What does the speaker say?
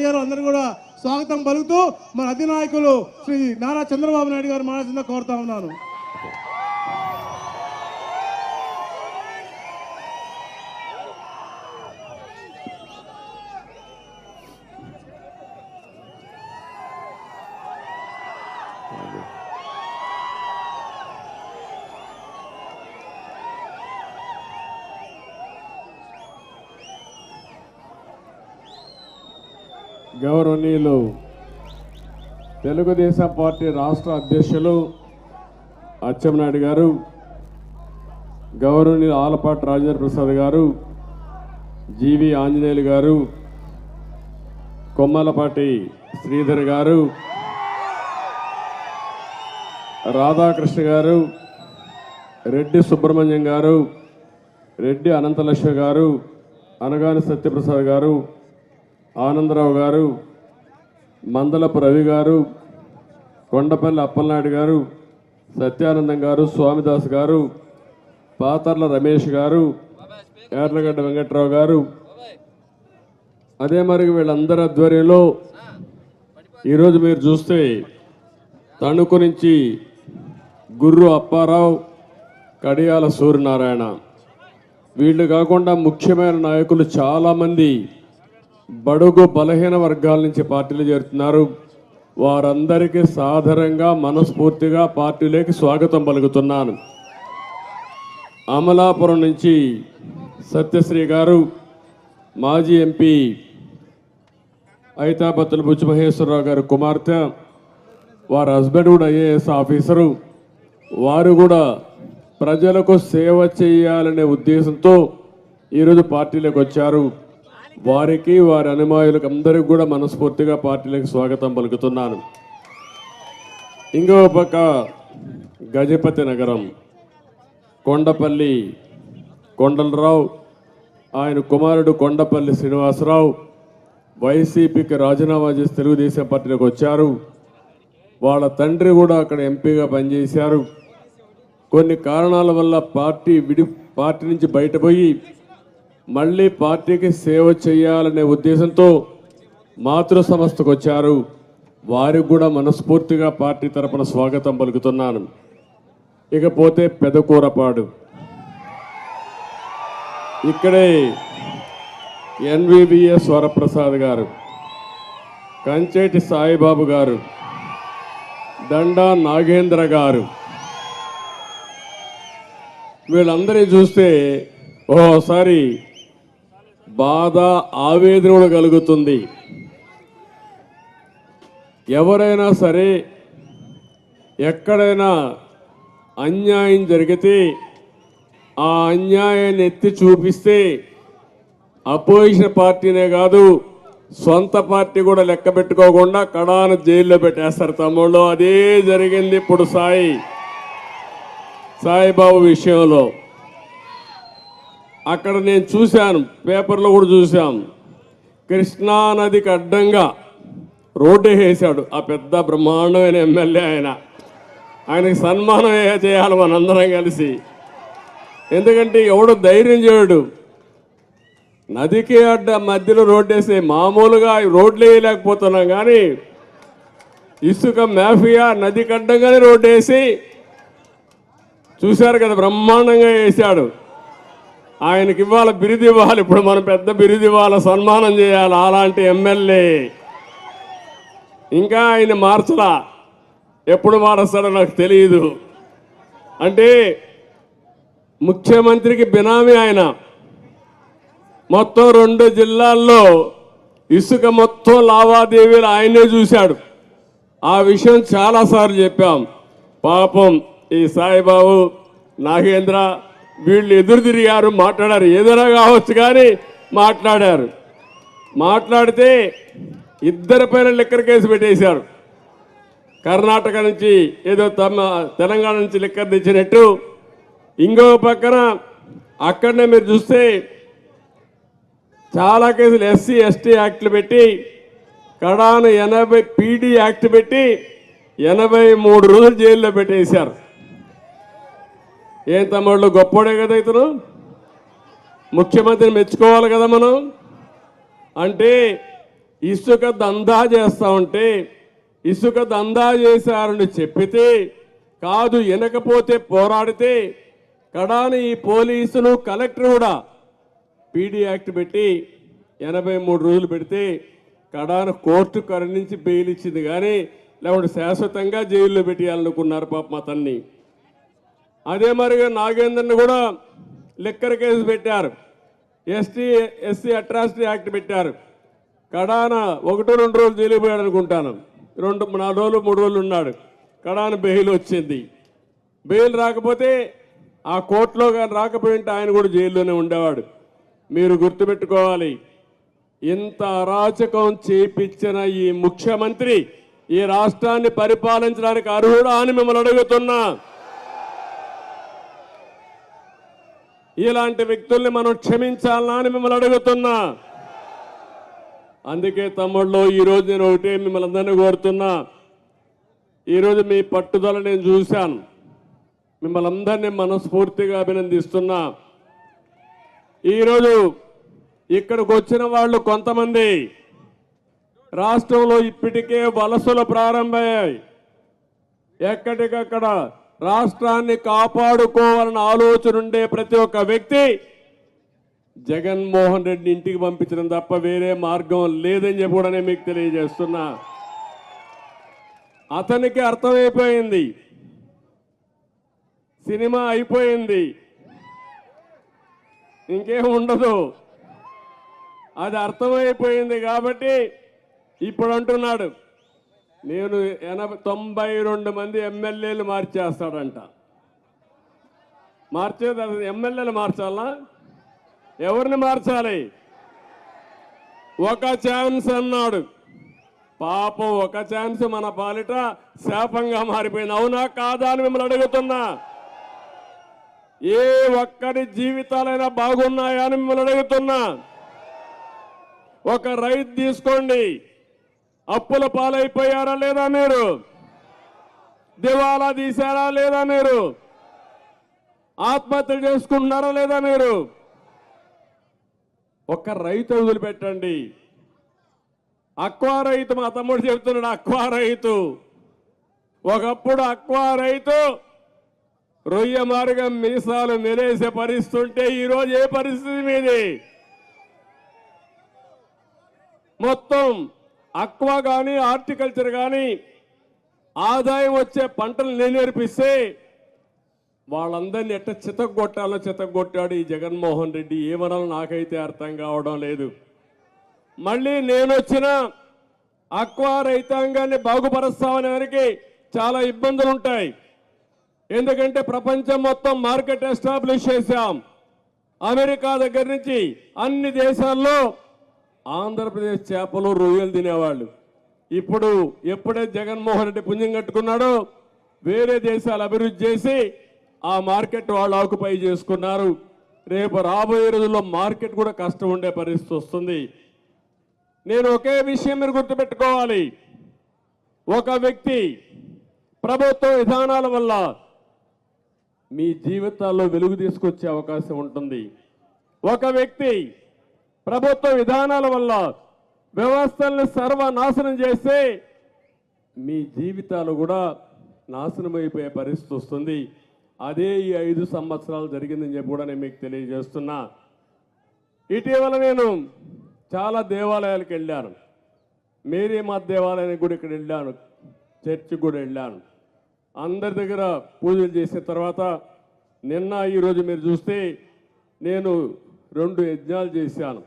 అయ్యారు అందరూ కూడా స్వాగతం పలుకుతూ మన అధినాయకులు శ్రీ నారా చంద్రబాబు నాయుడు గారు మాట్లాడుతుందా కోరుతా ఉన్నాను. గౌరవనీయులు తెలుగుదేశం పార్టీ రాష్ట్ర అధ్యక్షులు అచ్చెంనాయుడు గారు గౌరవనీయులు ఆలపాటి రాజేంద్ర ప్రసాద్ గారు జీవి ఆంజనేయులు గారు కొమ్మలపాటి శ్రీధర్ గారు రాధాకృష్ణ గారు రెడ్డి సుబ్రహ్మణ్యం గారు రెడ్డి అనంతలక్ష్మి గారు అనగాని సత్యప్రసాద్ గారు ఆనందరావు గారు మందలపు రవి గారు కొండపల్లి అప్పలనాయుడు గారు సత్యానందం గారు స్వామిదాస్ గారు పాతర్ల రమేష్ గారు యార్లగడ్డ వెంకట్రావు గారు. అదే మరి వీళ్ళందరి ఆధ్వర్యంలో ఈరోజు మీరు చూస్తే తణుకు నుంచి గుర్రు అప్పారావు కడియాల సూర్యనారాయణ. వీళ్ళు కాకుండా ముఖ్యమైన నాయకులు చాలామంది బడుగు బలహీన వర్గాల నుంచి పార్టీలు చేరుతున్నారు. వారందరికీ సాధారణంగా మనస్ఫూర్తిగా పార్టీలోకి స్వాగతం పలుకుతున్నాను. అమలాపురం నుంచి సత్యశ్రీ గారు మాజీ ఎంపీ ఐతాపత్తుల బుచ్చిమహేశ్వరరావు గారి కుమార్తె వారి హస్బెండ్ కూడా ఐఏఎస్ ఆఫీసరు. వారు కూడా ప్రజలకు సేవ చేయాలనే ఉద్దేశంతో ఈరోజు పార్టీలోకి వచ్చారు. వారికి వారి అనుమాయులకు అందరికీ కూడా మనస్ఫూర్తిగా పార్టీలకు స్వాగతం పలుకుతున్నాను. ఇంకో పక్క గజపతి నగరం కొండపల్లి కొండలరావు ఆయన కుమారుడు కొండపల్లి శ్రీనివాసరావు వైసీపీకి రాజీనామా చేసి తెలుగుదేశం పార్టీలోకి వచ్చారు. వాళ్ళ తండ్రి కూడా అక్కడ ఎంపీగా పనిచేశారు. కొన్ని కారణాల వల్ల పార్టీ విడి పార్టీ నుంచి బయటపోయి మళ్ళీ పార్టీకి సేవ చేయాలనే ఉద్దేశంతో మాతృ సంస్థకు వచ్చారు. వారికి కూడా మనస్ఫూర్తిగా పార్టీ తరపున స్వాగతం పలుకుతున్నాను. ఇకపోతే పెదకూరపాడు. ఇక్కడే ఎన్వీబీఎస్ వరప్రసాద్ గారు కంచేటి సాయిబాబు గారు దండా నాగేంద్ర గారు. వీళ్ళందరినీ చూస్తే ఓసారి బాధ ఆవేదన కూడా కలుగుతుంది. ఎవరైనా సరే ఎక్కడైనా అన్యాయం జరిగితే ఆ అన్యాయాన్ని ఎత్తి చూపిస్తే అపోజిషన్ పార్టీనే కాదు సొంత పార్టీ కూడా లెక్క పెట్టుకోకుండా కడాన జైల్లో పెట్టేస్తారు తమ్ముళ్ళు. అదే జరిగింది ఇప్పుడు సాయి. సాయిబాబు విషయంలో. అక్కడ నేను చూశాను పేపర్లో కూడా చూశాం కృష్ణా నదికి అడ్డంగా రోడ్డు వేసాడు. ఆ పెద్ద బ్రహ్మాండమైన ఎమ్మెల్యే ఆయన. ఆయనకి సన్మానం ఏ చేయాలి మనందరం కలిసి. ఎందుకంటే ఎవడు ధైర్యం చేయడు. నదికి అడ్డ మధ్యలో రోడ్డు వేసి మామూలుగా రోడ్లు వేయలేకపోతున్నాం కానీ ఇసుక మాఫియా నదికి అడ్డంగానే రోడ్డు వేసి చూశారు కదా బ్రహ్మాండంగా వేశాడు ఆయనకి ఇవ్వాలి బిరుదు ఇవ్వాలి. ఇప్పుడు మనం పెద్ద బిరుదు ఇవ్వాలి సన్మానం చేయాలి. అలాంటి ఎమ్మెల్యే ఇంకా ఆయన మార్చలా. ఎప్పుడు మారుస్తాడో నాకు తెలియదు. అంటే ముఖ్యమంత్రికి బినామీ ఆయన. మొత్తం రెండు జిల్లాల్లో ఇసుక మొత్తం లావాదేవీలు ఆయనే చూశాడు. ఆ విషయం చాలాసార్లు చెప్పాం. పాపం ఈ సాయిబాబు నాగేంద్ర వీళ్ళు ఎదురు తిరిగారు మాట్లాడారు. ఏదైనా కావచ్చు కానీ మాట్లాడారు. మాట్లాడితే ఇద్దరి పైన లిక్కర్ కేసు పెట్టేశారు. కర్ణాటక నుంచి ఏదో తమ తెలంగాణ నుంచి లిక్కర్ తెచ్చినట్టు. ఇంకో పక్కన అక్కడనే మీరు చూస్తే చాలా కేసులు ఎస్సీ ఎస్టీ యాక్ట్లు పెట్టి కడాను ఎనభై పీడీ యాక్ట్ పెట్టి ఎనభై మూడు రోజులు జైల్లో పెట్టేశారు. ఏం తమ్ముళ్ళు గొప్పోడే కదా ఇతను? ముఖ్యమంత్రిని మెచ్చుకోవాలి కదా మనం? అంటే ఇసుక దందా చేస్తా ఉంటే ఇసుక దందా చేశారని చెప్పితే కాదు వినకపోతే పోరాడితే కడాని ఈ పోలీసులు కలెక్టర్ కూడా పీడీ యాక్ట్ పెట్టి ఎనభై మూడు రోజులు పెడితే కడాన కోర్టు కరుణించి బెయిల్ ఇచ్చింది. కానీ లేకుంటే శాశ్వతంగా జైల్లో పెట్టేయాలనుకున్నారు పాపం అతన్ని. అదే మరిగా నాగేందర్ని కూడా లిక్కర్ కేసు పెట్టారు. ఎస్టీ ఎస్సీ అట్రాసిటీ యాక్ట్ పెట్టారు. కడాన ఒకటో రెండు రోజులు జైలుపోయాడు అనుకుంటాను. రెండు నాలుగు రోజులు మూడు రోజులు ఉన్నాడు. కడాన బెయిల్ వచ్చింది. బెయిల్ రాకపోతే ఆ కోర్టులో కానీ రాకపోయింటే ఆయన కూడా జైల్లోనే ఉండేవాడు. మీరు గుర్తుపెట్టుకోవాలి. ఇంత అరాచకం చేపించిన ఈ ముఖ్యమంత్రి ఈ రాష్ట్రాన్ని పరిపాలించడానికి అర్హుడా అని మిమ్మల్ని అడుగుతున్నా. ఇలాంటి వ్యక్తుల్ని మనం క్షమించాలా అని మిమ్మల్ని అడుగుతున్నా. అందుకే తమ్ముళ్ళు ఈరోజు నేను ఒకటే మిమ్మల్ని అందరినీ కోరుతున్నా. ఈరోజు మీ పట్టుదల నేను చూశాను. మిమ్మల్ని అందరినీ మనస్ఫూర్తిగా అభినందిస్తున్నా. ఈరోజు ఇక్కడికి వచ్చిన వాళ్ళు కొంతమంది రాష్ట్రంలో ఇప్పటికే వలసలు ప్రారంభమయ్యాయి. ఎక్కడికక్కడ రాష్ట్రాన్ని కాపాడుకోవాలన్న ఆలోచన ఉండే ప్రతి ఒక్క వ్యక్తి జగన్మోహన్ రెడ్డి ఇంటికి పంపించడం తప్ప వేరే మార్గం లేదని చెప్పి కూడా నేను మీకు తెలియజేస్తున్నా. అతనికి అర్థమైపోయింది. సినిమా అయిపోయింది. ఇంకేం ఉండదు. అది అర్థమైపోయింది కాబట్టి ఇప్పుడు అంటున్నాడు. నేను ఎనభై తొంభై రెండు మంది ఎమ్మెల్యేలు మార్చేస్తాడంట. మార్చేది అది ఎమ్మెల్యేలు మార్చాలా? ఎవరిని మార్చాలి? ఒక ఛాన్స్ అన్నాడు. పాపం ఒక ఛాన్స్ మన పాలిట శాపంగా మారిపోయింది. అవునా కాదా అని మిమ్మల్ని అడుగుతున్నా. ఏ ఒక్కరి జీవితాలైనా బాగున్నాయా అని మిమ్మల్ని అడుగుతున్నా. ఒక రైతు తీసుకోండి. అప్పుల పాలైపోయారా లేదా మీరు? దివాలా తీశారా లేదా మీరు? ఆత్మహత్య చేసుకుంటున్నారా లేదా మీరు? ఒక రైతు వదిలిపెట్టండి. అక్వా రైతు మా తమ్ముడు చెబుతున్నాడు అక్వా రైతు. ఒకప్పుడు అక్వా రైతు రొయ్య మార్గం మీసాలు నిలేసే పరిస్థితి ఉంటే ఈరోజు ఏ పరిస్థితి మీది? మొత్తం అక్వా కానీ హార్టికల్చర్ కానీ ఆదాయం వచ్చే పంటలు నేను నేర్పిస్తే వాళ్ళందరినీ ఎట్ట చితగొట్టాలో చితగొట్టాడు ఈ జగన్మోహన్ రెడ్డి. ఏమనాలో నాకైతే అర్థం కావడం లేదు. మళ్ళీ నేను వచ్చిన అక్వా రైతాంగాన్ని బాగుపరుస్తామనే వారికి చాలా ఇబ్బందులు ఉంటాయి ఎందుకంటే ప్రపంచం మొత్తం మార్కెట్ ఎస్టాబ్లిష్ చేశాం. అమెరికా దగ్గర నుంచి అన్ని దేశాల్లో ఆంధ్రప్రదేశ్ చేపలు రొయ్యలు తినేవాళ్ళు. ఇప్పుడు ఎప్పుడే జగన్మోహన్ రెడ్డి పుణ్యం కట్టుకున్నాడో వేరే దేశాలు అభివృద్ధి చేసి ఆ మార్కెట్ వాళ్ళు ఆకుపై చేసుకున్నారు. రేపు రాబోయే రోజుల్లో మార్కెట్ కూడా కష్టం ఉండే పరిస్థితి వస్తుంది. నేను ఒకే విషయం మీరు గుర్తుపెట్టుకోవాలి. ఒక వ్యక్తి ప్రభుత్వ విధానాల వల్ల మీ జీవితాల్లో వెలుగు తీసుకొచ్చే అవకాశం ఉంటుంది. ఒక వ్యక్తి ప్రభుత్వ విధానాల వల్ల వ్యవస్థల్ని సర్వనాశనం చేస్తే మీ జీవితాలు కూడా నాశనం అయిపోయే పరిస్థితి వస్తుంది. అదే ఈ ఐదు సంవత్సరాలు జరిగిందని చెప్పి కూడా నేను మీకు తెలియజేస్తున్నా. ఇటీవల నేను చాలా దేవాలయాలకు వెళ్ళాను. మేరీ మా దేవాలయానికి కూడా ఇక్కడ వెళ్ళాను. చర్చికి కూడా వెళ్ళాను. అందరి దగ్గర పూజలు చేసిన తర్వాత నిన్న ఈరోజు మీరు చూస్తే నేను రెండు యజ్ఞాలు చేశాను.